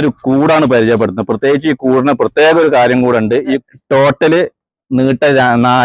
ഒരു കൂടാണ് പരിചയപ്പെടുത്തുന്നത്. പ്രത്യേകിച്ച് ഈ കൂടിന് പ്രത്യേക ഒരു കാര്യം കൂടെ ഉണ്ട്. ഈ ടോട്ടൽ നീട്ട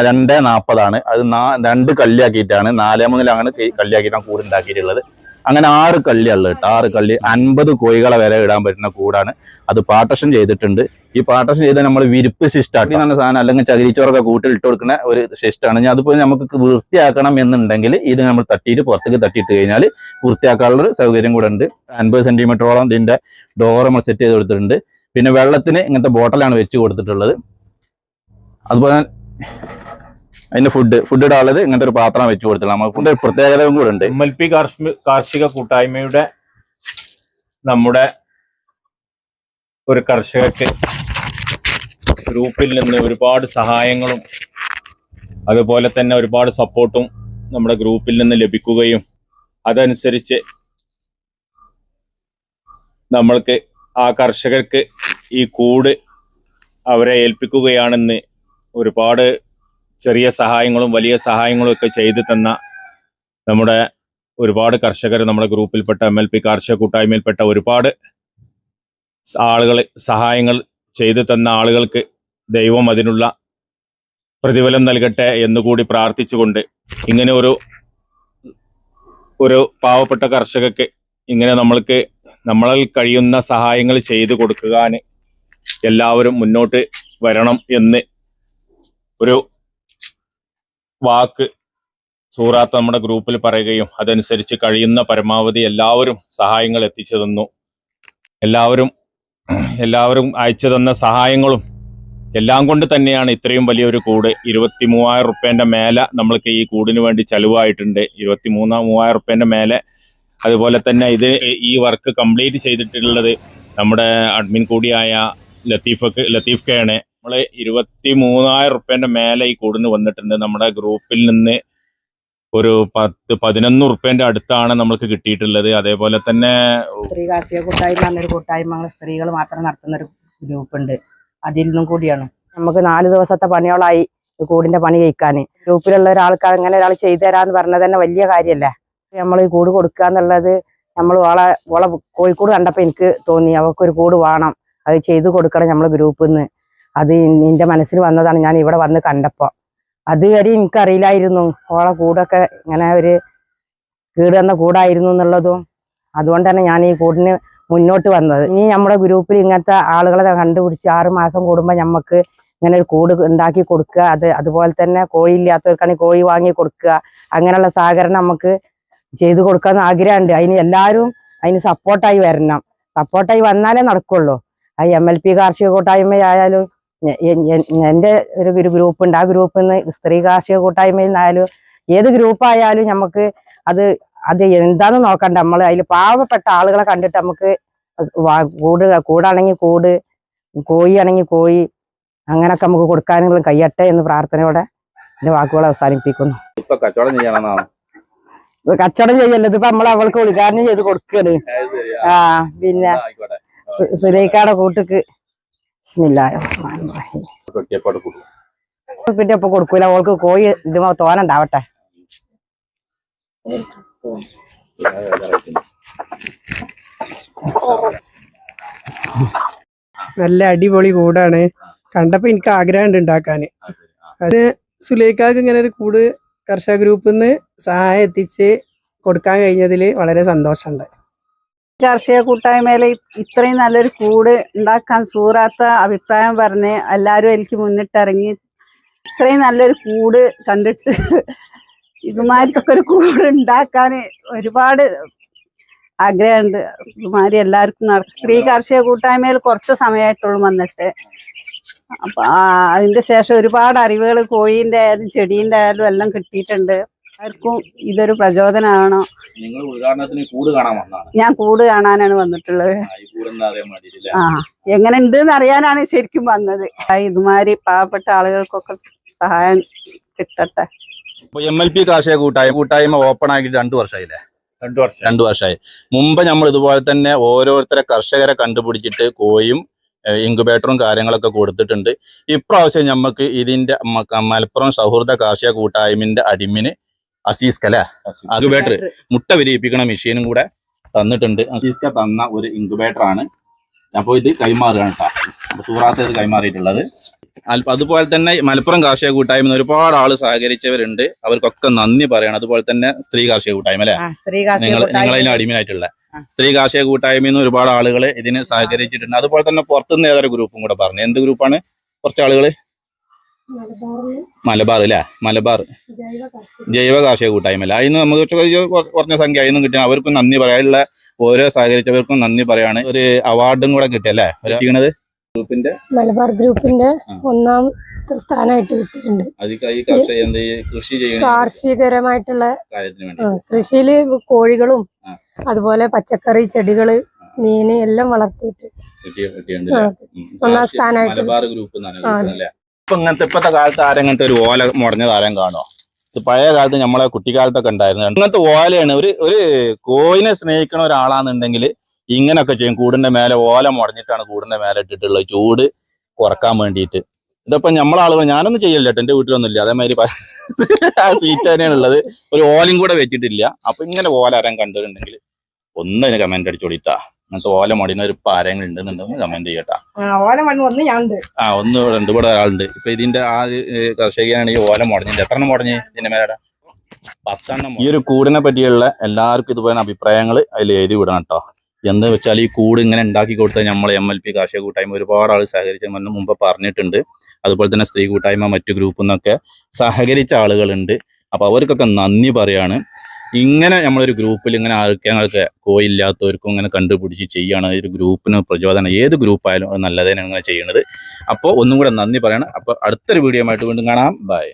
രണ്ടേ നാപ്പതാണ്. അത് രണ്ട് കല്ലിയാക്കിയിട്ടാണ്. നാലേ മൂന്നിലാണ് കല്ലിയാക്കിയിട്ടാണ് കൂട് ഉണ്ടാക്കിയിട്ടുള്ളത്. അങ്ങനെ ആറ് കള്ളിയുള്ള കേട്ടോ. ആറ് കള്ളി അൻപത് കോഴികളെ വരെ ഇടാൻ പറ്റുന്ന കൂടാണ്. അത് പാർട്ടഷൻ ചെയ്തിട്ടുണ്ട്. ഈ പാർട്ടഷൻ ചെയ്ത് നമ്മൾ വിരിപ്പ് സിസ്റ്റാക്കി നല്ല സാധനം അല്ലെങ്കിൽ ചകിരിച്ചോറൊക്കെ കൂട്ടിൽ ഇട്ട് കൊടുക്കുന്ന ഒരു ശിഷ്ടാണ്. ഇനി അതിപ്പോൾ നമുക്ക് വൃത്തിയാക്കണം എന്നുണ്ടെങ്കിൽ ഇത് നമ്മൾ തട്ടിയിട്ട് പുറത്തേക്ക് തട്ടിയിട്ട് കഴിഞ്ഞാൽ വൃത്തിയാക്കാനുള്ള ഒരു സൗകര്യം കൂടെ ഉണ്ട്. അൻപത് സെന്റിമീറ്ററോളം ഇതിന്റെ ഡോർ നമ്മൾ സെറ്റ് ചെയ്ത് കൊടുത്തിട്ടുണ്ട്. പിന്നെ വെള്ളത്തിന് ഇങ്ങനത്തെ ബോട്ടിലാണ് വെച്ച് കൊടുത്തിട്ടുള്ളത്. അതുപോലെ അതിന്റെ ഫുഡ് ഫുഡ് ഇടാനുള്ളത് ഇങ്ങനത്തെ ഒരു പാത്രം വെച്ച് കൊടുത്തില്ല നമ്മൾ ഫുഡ് പ്രത്യേകതയും കൂടെ ഉണ്ട്. എം കാർഷിക കൂട്ടായ്മയുടെ നമ്മുടെ ഒരു കർഷകർക്ക് ഗ്രൂപ്പിൽ നിന്ന് ഒരുപാട് സഹായങ്ങളും അതുപോലെ തന്നെ ഒരുപാട് സപ്പോർട്ടും നമ്മുടെ ഗ്രൂപ്പിൽ നിന്ന് ലഭിക്കുകയും അതനുസരിച്ച് നമ്മൾക്ക് ആ കർഷകർക്ക് ഈ കൂട് അവരെ ഏൽപ്പിക്കുകയാണെന്ന് ഒരുപാട് ചെറിയ സഹായങ്ങളും വലിയ സഹായങ്ങളും ഒക്കെ ചെയ്തു തന്ന നമ്മുടെ ഒരുപാട് കർഷകർ നമ്മുടെ ഗ്രൂപ്പിൽപ്പെട്ട എം എൽ പി കാർഷിക കൂട്ടായ്മയിൽപ്പെട്ട ഒരുപാട് ആളുകൾ സഹായങ്ങൾ ചെയ്തു തന്ന ആളുകൾക്ക് ദൈവം അതിനുള്ള പ്രതിഫലം നൽകട്ടെ എന്നുകൂടി പ്രാർത്ഥിച്ചുകൊണ്ട് ഇങ്ങനെ ഒരു ഒരു പാവപ്പെട്ട കർഷകക്ക് ഇങ്ങനെ നമ്മൾക്ക് നമ്മളിൽ കഴിയുന്ന സഹായങ്ങൾ ചെയ്തു കൊടുക്കാൻ എല്ലാവരും മുന്നോട്ട് വരണം എന്ന് ഒരു വാക്ക് സൂറാത്ത് നമ്മുടെ ഗ്രൂപ്പിൽ പറയുകയും അതനുസരിച്ച് കഴിയുന്ന പരമാവധി എല്ലാവരും സഹായങ്ങൾ എത്തിച്ചു തന്നു. എല്ലാവരും എല്ലാവരും അയച്ചു തന്ന സഹായങ്ങളും എല്ലാം കൊണ്ട് തന്നെയാണ് ഇത്രയും വലിയൊരു കൂട്. ഇരുപത്തി മൂവായിരം റുപ്യേന്റെ മേലെ നമ്മൾക്ക് ഈ കൂടിന് വേണ്ടി ചെലവായിട്ടുണ്ട്. ഇരുപത്തി മൂന്ന് മൂവായിരം റുപ്യേന്റെ മേലെ. അതുപോലെ തന്നെ ഇത് ഈ വർക്ക് കംപ്ലീറ്റ് ചെയ്തിട്ടുള്ളത് നമ്മുടെ അഡ്മിൻ കൂടിയായ ലത്തീഫക്ക് ലത്തീഫ് കെയാണ്. നമ്മൾ ഇരുപത്തി മൂന്നായിരം റുപ്യേന്റെ മേലെ ഈ കൂടിന് വന്നിട്ടുണ്ട്. നമ്മുടെ ഗ്രൂപ്പിൽ നിന്ന് ഒരു പത്ത് പതിനൊന്ന് റുപ്യേന്റെ അടുത്താണ് നമ്മൾക്ക് കിട്ടിയിട്ടുള്ളത്. അതേപോലെ തന്നെ സ്ത്രീ കാർഷിക കൂട്ടായ്മ എന്നൊരു കൂട്ടായ്മ സ്ത്രീകൾ മാത്രം നടത്തുന്ന ഒരു ഗ്രൂപ്പ് ഉണ്ട് അതിൽ നിന്നും കൂടിയാണ്. നമുക്ക് നാല് ദിവസത്തെ പണിയോളായി കൂടിന്റെ പണി കഴിക്കാൻ ഗ്രൂപ്പിലുള്ള ഒരാൾക്ക് അങ്ങനെ ഒരാൾ ചെയ്തു തരാന്ന് പറഞ്ഞത് തന്നെ വലിയ കാര്യമല്ലേ നമ്മൾ ഈ കൂട് കൊടുക്കുക എന്നുള്ളത് നമ്മൾ ഓളെ ഓളെ കോഴിക്കോട് കണ്ടപ്പോൾ എനിക്ക് തോന്നി അവർക്കൊരു കൂട് വേണം. അത് ചെയ്തു കൊടുക്കണം നമ്മളെ ഗ്രൂപ്പിൽ നിന്ന് അത് എന്റെ മനസ്സിൽ വന്നതാണ് ഞാൻ ഇവിടെ വന്ന് കണ്ടപ്പോൾ അതുവരെ എനിക്കറിയില്ലായിരുന്നു. ഓളെ കൂടൊക്കെ ഇങ്ങനെ ഒരു കീട് വന്ന കൂടായിരുന്നു എന്നുള്ളതും അതുകൊണ്ട് തന്നെ ഞാൻ ഈ കൂടിന് മുന്നോട്ട് വന്നത്. ഇനി നമ്മുടെ ഗ്രൂപ്പിൽ ഇങ്ങനത്തെ ആളുകളെ കണ്ടുപിടിച്ച് ആറ് മാസം കൂടുമ്പോൾ നമുക്ക് ഇങ്ങനെ ഒരു കൂട് ഉണ്ടാക്കി കൊടുക്കുക. അത് അതുപോലെ തന്നെ കോഴി ഇല്ലാത്തവർക്കാണെങ്കിൽ കോഴി വാങ്ങി കൊടുക്കുക. അങ്ങനെയുള്ള സഹകരണം നമുക്ക് ചെയ്തു കൊടുക്കാൻ ആഗ്രഹമുണ്ട്. അതിന് എല്ലാവരും അതിന് സപ്പോർട്ടായി വരണം. സപ്പോർട്ടായി വന്നാലേ നടക്കുള്ളൂ. ആ എം എൽ പി കാർഷിക എ- എ- എന്റെ ഒരു ഒരു ഗ്രൂപ്പ് ഉണ്ട് ആ ഗ്രൂപ്പിൽ നിന്ന് സ്ത്രീ കാർഷിക കൂട്ടായ്മയിൽ നിന്നായാലും ഏത് ഗ്രൂപ്പായാലും നമുക്ക് അത് അത് എന്താന്ന് നോക്കണ്ട. നമ്മൾ അതിൽ പാവപ്പെട്ട ആളുകളെ കണ്ടിട്ട് നമുക്ക് കൂട് കൂടാണെങ്കിൽ കൂട് കോഴിയാണെങ്കിൽ കോഴി അങ്ങനൊക്കെ നമുക്ക് കൊടുക്കാനുള്ള കഴിയട്ടെ എന്ന് പ്രാർത്ഥനയോടെ എന്റെ വാക്കുകൾ അവസാനിപ്പിക്കുന്നു. കച്ചവടം ചെയ്യല്ലോ? ഇതിപ്പോ നമ്മൾ അവൾക്ക് ഉദ്ഘാടനം ചെയ്ത് കൊടുക്കണ്. ആ പിന്നെ സുരേഖയുടെ കൂട്ടുക്ക് പിന്നെ ഇപ്പൊ കൊടുക്കൂല അവൾക്ക് കോഴി ഇത് തോനണ്ടാവട്ടെ. നല്ല അടിപൊളി കൂടാണ്. കണ്ടപ്പോ എനിക്ക് ആഗ്രഹമുണ്ട് ഉണ്ടാക്കാന്. അത് സുലേഖാക്ക് ഇങ്ങനെ ഒരു കൂട് കർഷക ഗ്രൂപ്പിൽ നിന്ന് സഹായം എത്തിച്ച് കൊടുക്കാൻ കഴിഞ്ഞതിൽ വളരെ സന്തോഷമുണ്ട്. കാർഷിക കൂട്ടായ്മയിൽ ഇത്രയും നല്ലൊരു കൂട് ഉണ്ടാക്കാൻ സൂറാത്ത അഭിപ്രായം പറഞ്ഞ് എല്ലാവരും എനിക്ക് മുന്നിട്ടിറങ്ങി ഇത്രയും നല്ലൊരു കൂട് കണ്ടിട്ട് ഇതുമാതിരിക്കൊക്കെ ഒരു കൂട് ഉണ്ടാക്കാൻ ഒരുപാട് ആഗ്രഹമുണ്ട്. ഇതുമാതിരി എല്ലാവർക്കും നടക്കും സ്ത്രീ കാർഷിക കൂട്ടായ്മയിൽ കുറച്ച് സമയമായിട്ടുള്ളൂ വന്നിട്ട്. അപ്പം അതിന്റെ ശേഷം ഒരുപാട് അറിവുകൾ കോഴീന്റെ ആയാലും ചെടീന്റെ ആയാലും എല്ലാം കിട്ടിയിട്ടുണ്ട്. ആർക്കും ഇതൊരു പ്രചോദനമാണോ നിങ്ങൾ ഉദ്ഘാടനത്തിന് കൂട് കാണാൻ വന്നാണ് ഞാൻ കൂട് കാണാനാണ് വന്നിട്ടുള്ളത്. ആ എങ്ങനെ ഉണ്ട് എന്ന് അറിയാനാണ് ശരിക്കും വന്നത്. ഇതുമാതിരി പാവപ്പെട്ട ആളുകൾക്കൊക്കെ സഹായം കിട്ടട്ടെ. എം എൽ പി കാർഷിക കൂട്ടായ്മ കൂട്ടായ്മ ഓപ്പൺ ആക്കിയിട്ട് രണ്ടു വർഷമായില്ലേ രണ്ടു വർഷം. രണ്ടു വർഷമായി മുമ്പ് നമ്മൾ ഇതുപോലെ തന്നെ ഓരോരുത്തരെ കർഷകരെ കണ്ടുപിടിച്ചിട്ട് കോയും ഇൻക്യുബേറ്ററും കാര്യങ്ങളൊക്കെ കൊടുത്തിട്ടുണ്ട്. ഇപ്രാവശ്യം നമുക്ക് ഇതിന്റെ മലപ്പുറം സൗഹൃദ കാർഷിക കൂട്ടായ്മന്റെ അടിമിന് അസീസ്. കല ഇൻക്യുബേറ്റർ മുട്ട വിരിയിപ്പിക്കണ മെഷീനും കൂടെ തന്നിട്ടുണ്ട്. അസീസ്ക തന്ന ഒരു ഇൻക്യുബേറ്റർ ആണ്. അപ്പോൾ ഇത് കൈമാറുകയാണ് കേട്ടോ. സൂറാത്ത് ഇത് കൈമാറിയിട്ടുള്ളത്. അതുപോലെ തന്നെ മലപ്പുറം കാർഷിക കൂട്ടായ്മ ഒരുപാട് ആൾ സഹകരിച്ചവരുണ്ട്. അവർക്കൊക്കെ നന്ദി പറയണം. അതുപോലെ തന്നെ സ്ത്രീ കാർഷിക കൂട്ടായ്മ അല്ലെ? നിങ്ങൾ നിങ്ങൾ കൂട്ടായ്മ. അതിന് അടിമയായിട്ടുള്ള. സ്ത്രീ കാർഷിക കൂട്ടായ്മയിൽ നിന്ന് ഒരുപാട് ആളുകൾ ഇതിന് സഹകരിച്ചിട്ടുണ്ട്. അതുപോലെ തന്നെ പുറത്തുനിന്ന് ഏതൊരു ഗ്രൂപ്പും കൂടെ പറഞ്ഞു. എന്ത് ഗ്രൂപ്പാണ്? കുറച്ച് ആളുകൾ മലബാർ അല്ലേ മലബാർ. ജൈവ കാർഷിക. കൂട്ടായ്മ അല്ല? അതിന് നമുക്ക് കുറഞ്ഞ സംഖ്യ അതിന് കിട്ടിയ അവർക്കും നന്ദി പറയാനുള്ള ഓരോ സഹകരിച്ചവർക്കും നന്ദി പറയാണ്. ഒരു അവാർഡും കൂടെ കിട്ടിയല്ലേ അല്ലേ? ചെയ്യണത് ഗ്രൂപ്പിന്റെ? മലബാർ ഗ്രൂപ്പിന്റെ ഒന്നാം സ്ഥാനമായിട്ട് കിട്ടിയിട്ടുണ്ട്. കൃഷി ചെയ്യുന്ന കാർഷികരമായിട്ടുള്ള കാര്യത്തിന് വേണ്ടി ആ, കൃഷിയിൽ കോഴികളും അതുപോലെ പച്ചക്കറി ചെടികൾ മീന് എല്ലാം വളർത്തിയിട്ട്. ഒന്നാം സ്ഥാനമായിട്ട് ഇപ്പൊ ഇങ്ങനത്തെ ഇപ്പത്തെ കാലത്ത് ആരെങ്ങനത്തെ ഒരു ഓല മുടഞ്ഞ താരം കാണോ ഇത് പഴയ കാലത്ത് നമ്മളെ കുട്ടിക്കാലത്തൊക്കെ ഉണ്ടായിരുന്നു. ഇങ്ങനത്തെ ഓലയാണ് ഒരു ഒരു കോയിനെ സ്നേഹിക്കണ ഒരാളാന്നുണ്ടെങ്കിൽ ഇങ്ങനൊക്കെ ചെയ്യും. കൂടിന്റെ മേലെ ഓല മുടഞ്ഞിട്ടാണ് കൂടിന്റെ മേലെ ഇട്ടിട്ടുള്ളത് ചൂട് കുറയ്ക്കാൻ വേണ്ടിയിട്ട്. ഇതിപ്പോ നമ്മളെ ആളുകൾ ഞാനൊന്നും ചെയ്യില്ല എന്റെ വീട്ടിലൊന്നും ഇല്ല അതേമാതിരി ആ സീറ്റ് തന്നെയാണ് ഉള്ളത്. ഒരു ഓലയും കൂടെ വെച്ചിട്ടില്ല. അപ്പൊ ഇങ്ങനെ ഓല ആരാൻ കണ്ടിട്ടുണ്ടെങ്കിൽ ഒന്നിന് കമന്റ് അടിച്ചോടിട്ടാ അങ്ങനത്തെ ഓല മുടിയുന്ന ഒരു പാരങ്ങൾ ഉണ്ടെന്നുണ്ടെങ്കിൽ കമന്റ് ചെയ്യട്ടാ ഓല മണ്ണ് ഒന്ന് ഞാൻ ഉണ്ട് ആ ഒന്ന് രണ്ട് ഇവിടെ ആളുണ്ട്. ഇപ്പൊ ഇതിന്റെ ആ കർഷകനാണെങ്കിൽ ഓല മുടഞ്ഞിട്ട് എത്ര എണ്ണം മുടഞ്ഞ് ഇതിന്റെ മേലടാ? പത്തെണ്ണം ഈ ഒരു കൂടിനെ പറ്റിയുള്ള എല്ലാവർക്കും ഇതുപോലെ അഭിപ്രായങ്ങൾ അതിൽ എഴുതി വിടണം കേട്ടോ. എന്ന് വെച്ചാൽ ഈ കൂട് ഇങ്ങനെ ഉണ്ടാക്കി കൊടുത്താൽ നമ്മൾ എം എൽ പി കാർഷിക കൂട്ടായ്മ ഒരുപാട് ആൾ സഹകരിച്ച മുമ്പ് പറഞ്ഞിട്ടുണ്ട്. അതുപോലെ തന്നെ സ്ത്രീ കൂട്ടായ്മ മറ്റു ഗ്രൂപ്പിൽ നിന്നൊക്കെ സഹകരിച്ച ആളുകളുണ്ട്. അപ്പൊ അവർക്കൊക്കെ നന്ദി പറയാണ്. ഇങ്ങനെ നമ്മളൊരു ഗ്രൂപ്പിൽ ഇങ്ങനെ ആർക്കങ്ങൾക്ക് കോയില്ലാത്തവർക്കും ഇങ്ങനെ കണ്ടുപിടിച്ച് ചെയ്യുകയാണ് ഒരു ഗ്രൂപ്പിന് പ്രചോദനം. ഏത് ഗ്രൂപ്പായാലും അത് ഇങ്ങനെ ചെയ്യുന്നത് അപ്പോൾ ഒന്നും കൂടെ നന്ദി പറയണം. അപ്പോൾ അടുത്തൊരു വീഡിയോ ആയിട്ട് വീണ്ടും കാണാം. ബൈ.